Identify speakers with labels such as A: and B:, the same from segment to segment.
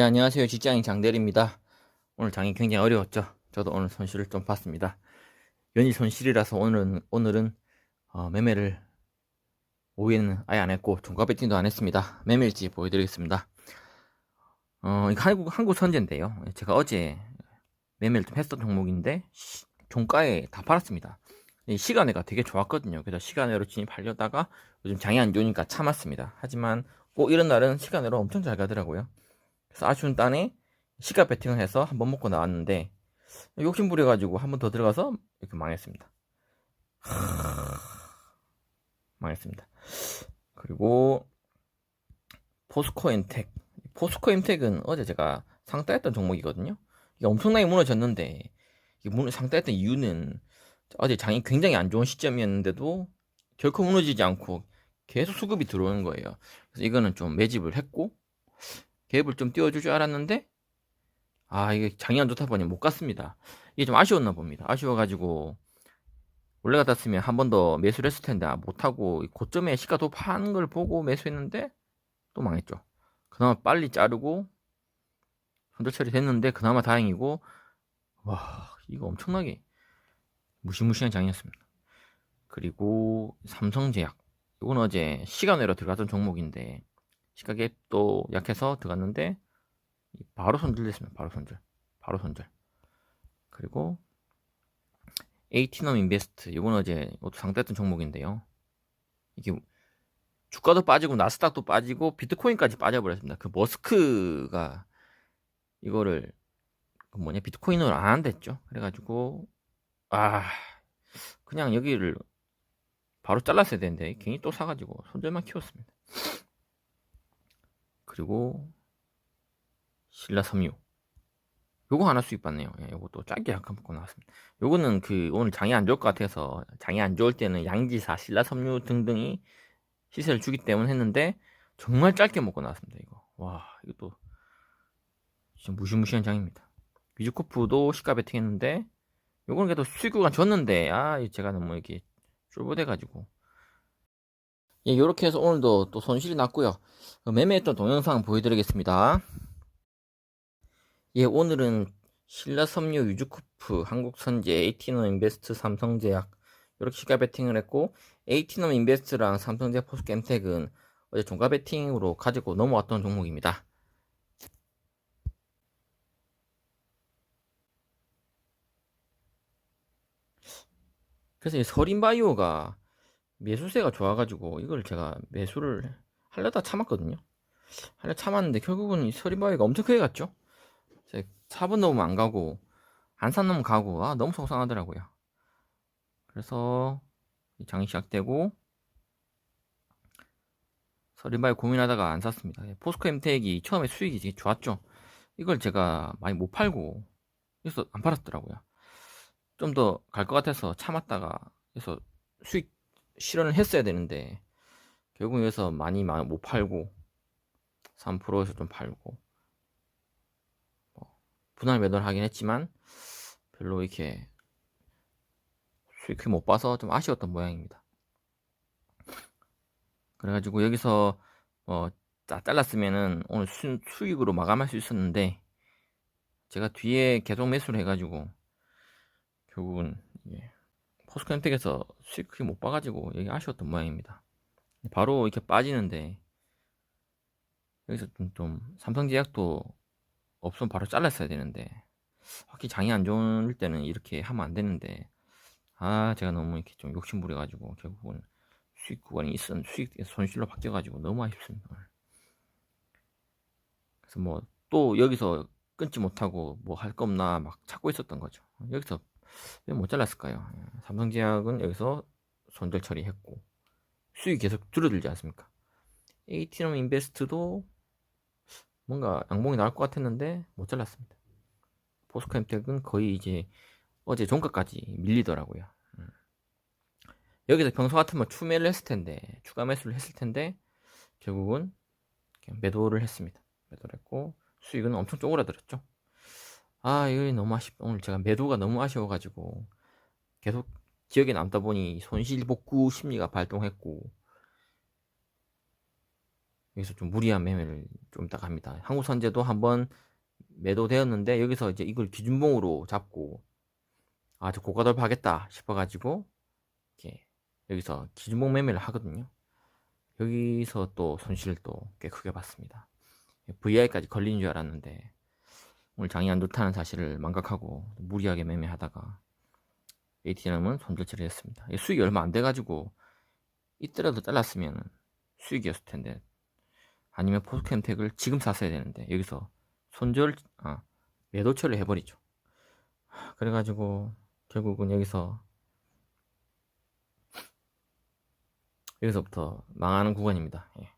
A: 네, 안녕하세요. 직장인 장대리입니다. 오늘 장이 굉장히 어려웠죠. 저도 오늘 손실을 좀 봤습니다. 연일 손실이라서 오늘은 오늘은 어, 매매를 오후에는 아예 안 했고 종가 배팅도 안 했습니다. 매매일지 보여드리겠습니다. 어, 이거 한국 한국 선제인데요. 제가 어제 매매를 좀 했던 종목인데 시, 종가에 다 팔았습니다. 이 시간외가 되게 좋았거든요. 그래서 시간외로 진입하려다가 요즘 장이 안 좋으니까 참았습니다. 하지만 꼭 이런 날은 시간외로 엄청 잘 가더라고요. 그래서 아쉬운 딴에 시가 배팅을 해서 한 번 먹고 나왔는데 욕심 부려가지고 한 번 더 들어가서 이렇게 망했습니다. 망했습니다. 그리고 포스코 엔텍 포스코 엔텍은 어제 제가 상따했던 종목이거든요. 이게 엄청나게 무너졌는데 이게 무 상따했던 이유는 어제 장이 굉장히 안 좋은 시점이었는데도 결코 무너지지 않고 계속 수급이 들어오는 거예요. 그래서 이거는 좀 매집을 했고 갭을 좀 띄워줄 줄 알았는데 아 이게 장이 안 좋다 보니 못 갔습니다. 이게 좀 아쉬웠나 봅니다. 아쉬워가지고 원래 같았으면 한 번 더 매수를 했을 텐데 아, 못하고 고점에 시가 더 파는 걸 보고 매수했는데 또 망했죠. 그나마 빨리 자르고 손절 처리 됐는데 그나마 다행이고 와 이거 엄청나게 무시무시한 장이었습니다. 그리고 삼성제약 이건 어제 시간외로 들어갔던 종목인데 시가갭도 약해서 들어갔는데 바로 손절됐습니다. 바로 손절. 바로 손절. 그리고 에이티넘 인베스트 이건 어제 이것도 상대했던 종목인데요. 이게 주가도 빠지고 나스닥도 빠지고 비트코인까지 빠져버렸습니다. 그 머스크가 이거를 그 뭐냐 비트코인으로 안 한댔죠. 그래가지고 아 그냥 여기를 바로 잘랐어야 되는데 괜히 또 사가지고 손절만 키웠습니다. 그리고 신라 섬유 요거 하나 수입 받네요. 예, 요것도 짧게 약간 먹고 나왔습니다. 요거는 그 오늘 장이 안 좋을 것 같아서 장이 안 좋을 때는 양지사, 신라 섬유 등등이 시세를 주기 때문에 했는데 정말 짧게 먹고 나왔습니다. 이거 와 이것도 진짜 무시무시한 장입니다. 위즈코프도 시가 베팅했는데 요거는 그래도 수익 구간 줬는데 아 제가 너무 이렇게 쫄보돼가지고 예, 이렇게 해서 오늘도 또 손실이 났고요. 매매했던 동영상 보여드리겠습니다. 예, 오늘은 신라섬유, 유주쿠프, 한국선제, 에이티넘 인베스트, 삼성제약 이렇게 시가 베팅을 했고 에이티넘 인베스트랑 삼성제약 포스캠텍은 어제 종가 베팅으로 가지고 넘어왔던 종목입니다. 그래서 이 서린바이오가 매수세가 좋아가지고 이걸 제가 매수를 하려다 참았거든요. 하려 참았는데 결국은 이 서린바이오가 엄청 크게 갔죠. 4분 넘으면 안 가고 안산 넘으면 가고 아 너무 속상하더라고요. 그래서 장이 시작되고 서린바이오 고민하다가 안 샀습니다. 포스코 엠텍이 처음에 수익이 되게 좋았죠. 이걸 제가 많이 못 팔고 그래서 안 팔았더라고요. 좀 더 갈 것 같아서 참았다가 그래서 수익 실현을 했어야 되는데 결국 여기서 많이 못 팔고 3%에서 좀 팔고 뭐 분할 매도를 하긴 했지만 별로 이렇게 수익을 못 봐서 좀 아쉬웠던 모양입니다. 그래가지고 여기서 뭐 잘랐으면은 오늘 수, 수익으로 마감할 수 있었는데 제가 뒤에 계속 매수를 해가지고 결국은 예. 포스코엔텍에서 수익 크게 못 봐가지고 여기 아쉬웠던 모양입니다. 바로 이렇게 빠지는데 여기서 좀, 좀 삼성제약도 없으면 바로 잘랐어야 되는데 확실히 장이 안 좋을 때는 이렇게 하면 안 되는데 아 제가 너무 이렇게 좀 욕심 부려가지고 결국은 수익 구간이 있었 수익 손실로 바뀌어가지고 너무 아쉽습니다. 그래서 뭐 또 여기서 끊지 못하고 뭐 할 거 없나 막 찾고 있었던 거죠. 여기서 왜 못 잘랐을까요? 예, 삼성제약은 여기서 손절 처리했고 수익이 계속 줄어들지 않습니까? 에이티넘 인베스트도 뭔가 양봉이 나올 것 같았는데 못 잘랐습니다. 포스코엠텍은 거의 이제 어제 종가까지 밀리더라고요. 음. 여기서 평소 같으면 추매를 했을 텐데 추가 매수를 했을 텐데 결국은 매도를 했습니다. 매도를 했고 수익은 엄청 쪼그라들었죠. 아, 이거 너무 아쉽, 오늘 제가 매도가 너무 아쉬워가지고, 계속 기억에 남다 보니 손실 복구 심리가 발동했고, 여기서 좀 무리한 매매를 좀 딱 합니다. 한국 선제도 한번 매도되었는데 여기서 이제 이걸 기준봉으로 잡고 아주 고가 돌파하겠다 싶어가지고 이렇게 여기서 기준봉 매매를 하거든요. 여기서 또 손실을 또 꽤 크게 봤습니다. VI까지 걸린 줄 알았는데 오늘 장이 안 좋다는 사실을 망각하고 무리하게 매매하다가 ATM은 손절 처리했습니다. 이 수익이 얼마 안 돼가지고 이때라도 잘랐으면 수익이었을 텐데 아니면 포스캠텍을 지금 샀어야 되는데 여기서 손절 아 매도 처리 해버리죠. 하, 그래가지고 결국은 여기서 여기서부터 망하는 구간입니다. 예.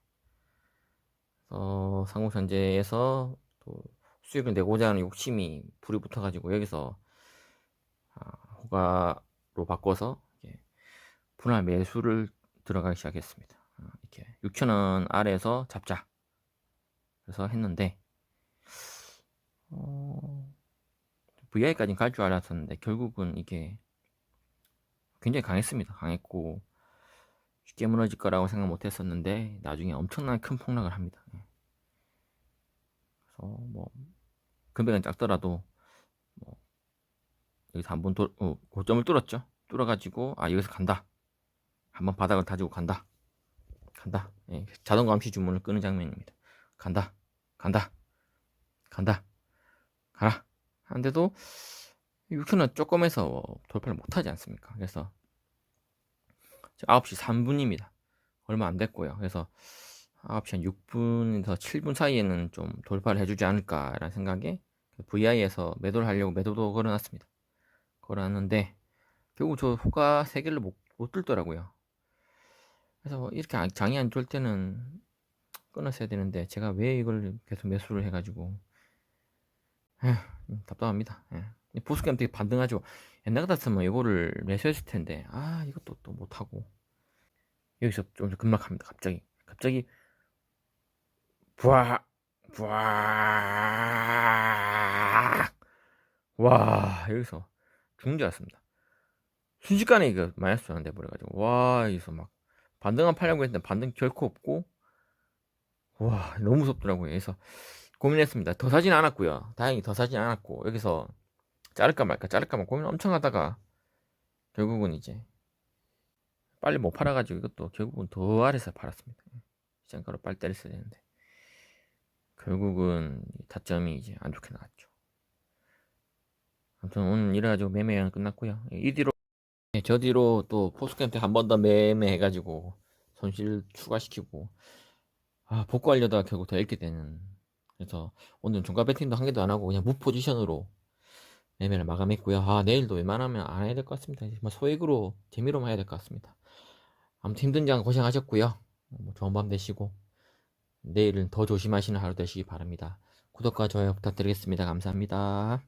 A: 그래서 상공선제에서 또 수익을 내고자 하는 욕심이 불이 붙어가지고 여기서 아, 호가로 바꿔서 분할 매수를 들어가기 시작했습니다. 아, 이렇게 6천원 아래에서 잡자. 그래서 했는데 어, VI까지 갈 줄 알았었는데 결국은 이게 굉장히 강했습니다. 강했고 쉽게 무너질 거라고 생각 못 했었는데 나중에 엄청난 큰 폭락을 합니다. 예. 그래서 뭐 금액은 작더라도 뭐 여기서 한번 도, 어, 고점을 뚫었죠. 뚫어가지고 아 여기서 간다. 한번 바닥을 다지고 간다. 간다. 예, 자동 감 시 주문을 끄는 장면입니다. 간다. 간다. 간다. 가라. 한데도 6천원 조금 해서 돌파를 못하지 않습니까? 그래서 9시 3분입니다. 얼마 안 됐고요. 그래서 9시 한 6분에서 7분 사이에는 좀 돌파를 해주지 않을까라는 생각에 VI에서 매도를 하려고 매도도 걸어놨습니다. 걸어놨는데 결국 저 호가 3개를 못, 못 뚫더라고요. 그래서 이렇게 안- 장이 안 좋을 때는 끊었어야 되는데 제가 왜 이걸 계속 매수를 해가지고 에휴, 좀 답답합니다. 예. 보스캠 되게 반등하죠. 옛날 같았으면 이거를 매수했을 텐데 아 이것도 또 못하고 여기서 좀 급락합니다. 갑자기 갑자기 부아 부아 와 여기서 죽는 줄 알았습니다. 순식간에 이거 마이너스 전환돼 버려가지고 와 여기서 막 반등한 팔려고 했는데 반등 결코 없고 와 너무 무섭더라고요. 그래서 고민했습니다. 더 사진 않았고요. 다행히 더 사진 않았고 여기서 자를까 말까 자를까 말까 고민 엄청 하다가 결국은 이제 빨리 못 팔아가지고 이것도 결국은 더 아래서 팔았습니다. 시장가로 빨리 때렸어야 되는데 결국은 이 타점이 이제 안 좋게 나왔죠. 아무튼 오늘 이래가지고 매매는 끝났고요. 이 뒤로 네, 저 뒤로 또 포스캠프 한 번 더 매매해가지고 손실 추가시키고 아 복구하려다가 결국 더 잃게 되는 그래서 오늘 종가 배팅도 한 개도 안 하고 그냥 무 포지션으로 매매를 마감했고요. 아 내일도 웬만하면 안 해야 될 것 같습니다. 정말 소액으로 재미로만 해야 될 것 같습니다. 아무튼 힘든 장 고생하셨고요. 뭐 좋은 밤 되시고 내일은 더 조심하시는 하루 되시기 바랍니다. 구독과 좋아요 부탁드리겠습니다. 감사합니다.